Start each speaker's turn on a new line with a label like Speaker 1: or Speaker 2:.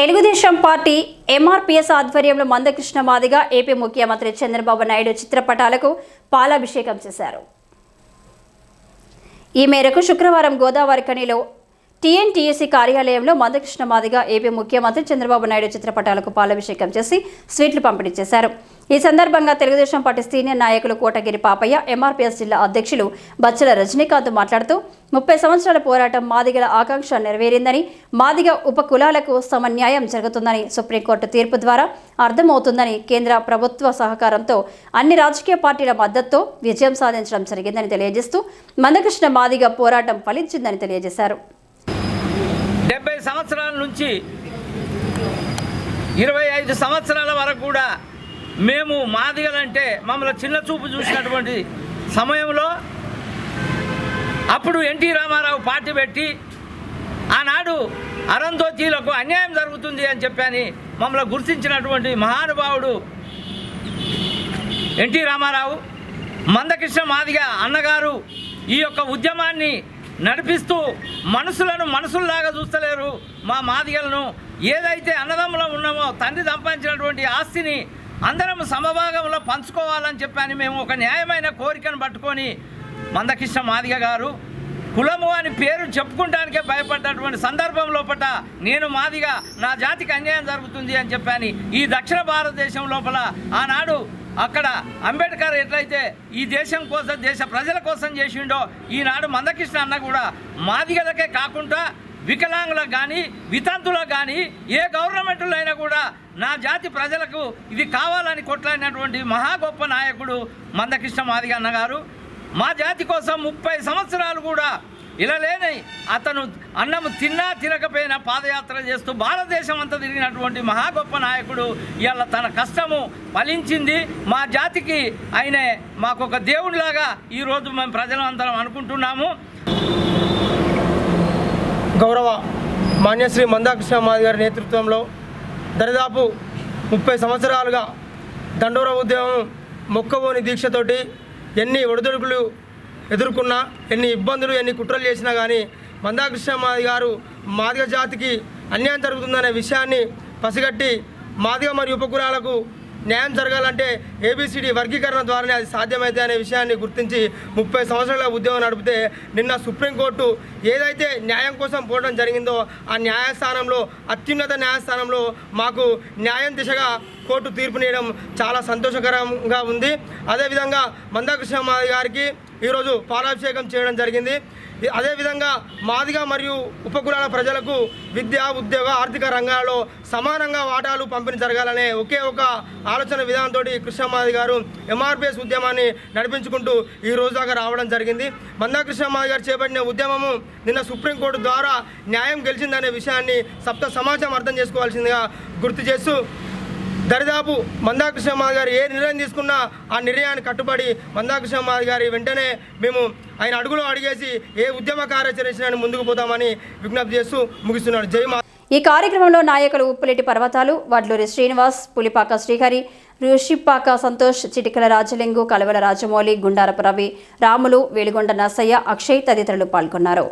Speaker 1: Telugu Desam party MRPS ఆధ్వర్యంలో Mandakrishna Madiga AP ముఖ్యమంత్రి చంద్రబాబు నాయుడు చిత్రపటాలకు పాలాభిషేకం చేశారు. ఈ మేరకు శుక్రవారం గోదావరి కనిలో టీఎన్టీఎస్సీ కార్యాలయంలో మందకృష్ణ మాదిగ ఏపీ ముఖ్యమంత్రి చంద్రబాబు నాయుడు చిత్రపటాలకు పాలాభిషేకం చేసి స్వీట్లు పంపిణీ చేశారు. ఈ సందర్భంగా తెలుగుదేశం పార్టీ సీనియర్ నాయకులు కోటగిరి పాపయ్య ఎంఆర్పీఎస్ జిల్లా అధ్యక్షులు బచ్చల రజనీకాంత్ మాట్లాడుతూ ముప్పై సంవత్సరాల పోరాటం మాదిగల ఆకాంక్ష నెరవేరిందని మాదిగ ఉప కులాలకు సమన్యాయం జరుగుతుందని సుప్రీంకోర్టు తీర్పు ద్వారా అర్థమవుతుందని కేంద్ర ప్రభుత్వ సహకారంతో అన్ని రాజకీయ పార్టీల మద్దతుతో విజయం సాధించడం జరిగిందని తెలియజేస్తూ మందకృష్ణ మాదిగ పోరాటం ఫలించిందని తెలియజేశారు.
Speaker 2: డెబ్బై సంవత్సరాల నుంచి ఇరవై ఐదు సంవత్సరాల వరకు కూడా మేము మాదిగలంటే మమ్మల్ని చిన్న చూపు చూసినటువంటి సమయంలో అప్పుడు ఎన్టీ రామారావు పార్టీ పెట్టి ఆనాడు అరంధోతీలకు అన్యాయం జరుగుతుంది అని చెప్పని మమ్మల్ని గుర్తించినటువంటి మహానుభావుడు ఎన్టీ రామారావు మందకృష్ణ మాదిగ అన్నగారు ఈ యొక్క ఉద్యమాన్ని నడిపిస్తూ మనుషులను మనుషుల్లాగా చూస్తలేరు మా మాదిగలను. ఏదైతే అన్నదమ్ములో ఉన్నామో తండ్రి సంపాదించినటువంటి ఆస్తిని అందరం సమభాగంలో పంచుకోవాలని చెప్పని మేము ఒక న్యాయమైన కోరికను పట్టుకొని మందకృష్ణ మాదిగ గారు కులము అని పేరు చెప్పుకుంటానికే భయపడ్డటువంటి సందర్భం లోపల నేను మాదిగా నా జాతికి అన్యాయం జరుగుతుంది అని చెప్పాను ఈ దక్షిణ భారతదేశం లోపల ఆనాడు అక్కడ అంబేద్కర్ ఎట్లయితే ఈ దేశం కోసం దేశ ప్రజల కోసం చేసిండో ఈనాడు మందకృష్ణ అన్న కూడా మాదిగలకే కాకుండా వికలాంగులకు కానీ వితంతులకు కానీ ఏ గవర్నమెంట్లో అయినా కూడా నా జాతి ప్రజలకు ఇది కావాలని కొట్లాడినటువంటి మహా గొప్ప నాయకుడు మందకృష్ణ మాదిగ అన్న గారు మా జాతి కోసం ముప్పై సంవత్సరాలు కూడా ఇలా లేని అతను అన్నం తిన్నా తినకపోయినా పాదయాత్ర చేస్తూ భారతదేశం అంతా తిరిగినటువంటి మహా గొప్ప నాయకుడు ఇవాళ తన కష్టము ఫలించింది. మా జాతికి ఆయనే మాకు ఒక దేవుడిలాగా ఈరోజు మేము ప్రజలందరం అనుకుంటున్నాము.
Speaker 3: గౌరవ మాన్యశ్రీ మందాకృష్ణ మాది గారి నేతృత్వంలో దరిదాపు ముప్పై సంవత్సరాలుగా దండోర ఉద్యమం మొక్కబోని దీక్షతోటి ఎన్ని ఒడిదుడుకులు ఎదుర్కొన్నా ఎన్ని ఇబ్బందులు ఎన్ని కుట్రలు చేసినా కానీ మందాకృష్ణ మాది గారు మాదిగ జాతికి అన్యాయం జరుగుతుందనే విషయాన్ని పసిగట్టి మాదిగ మరియు ఉపకులాలకు న్యాయం జరగాలంటే ఏబిసిడి వర్గీకరణ ద్వారానే అది సాధ్యమైతే అనే విషయాన్ని గుర్తించి ముప్పై సంవత్సరాల ఉద్యమం నడిపితే నిన్న సుప్రీంకోర్టు ఏదైతే న్యాయం కోసం పోవడం జరిగిందో ఆ న్యాయస్థానంలో అత్యున్నత న్యాయస్థానంలో మాకు న్యాయం దిశగా కోర్టు తీర్పునియడం చాలా సంతోషకరంగా ఉంది. అదేవిధంగా మందాకృష్ణ గారికి ఈరోజు పాలాభిషేకం చేయడం జరిగింది. అదేవిధంగా మాదిగా మరియు ఉపకులాల ప్రజలకు విద్య ఉద్యోగ ఆర్థిక రంగాల్లో సమానంగా వాటాలు పంపిణీ జరగాలనే ఒకే ఒక ఆలోచన విధానంతో కృష్ణమాది గారు ఎంఆర్పిఎస్ ఉద్యమాన్ని నడిపించుకుంటూ ఈ రోజు దాకా రావడం జరిగింది. మందా కృష్ణమాది గారు చేపట్టిన ఉద్యమము నిన్న సుప్రీంకోర్టు ద్వారా న్యాయం గెలిచిందనే విషయాన్ని సప్త సమాజం అర్థం చేసుకోవాల్సిందిగా గుర్తు చేస్తూ దరిదాపు మందాకృష్ణమాది గారు ఏ నిర్ణయం తీసుకున్నా ఆ నిర్ణయాన్ని కట్టుబడి మందాకృష్ణమాది గారి వెంటనే మేము ఆయన అడుగులో అడిగేసి ఏ ఉద్యమ కార్యాచరణ ముందుకు పోతామని విజ్ఞప్తి చేస్తూ ముగిస్తున్నాడు. జై మా
Speaker 1: ఈ కార్యక్రమంలో నాయకులు ఉప్పులేటి పర్వతాలు వడ్లూరి శ్రీనివాస్ పులిపాక శ్రీహరి ఋషిపాక సంతోష్ చిటికల రాజలింగు కలవల రాజమౌళి గుండారపు రవి రాములు వేలుగొండ నర్సయ్య అక్షయ్ తదితరులు పాల్గొన్నారు.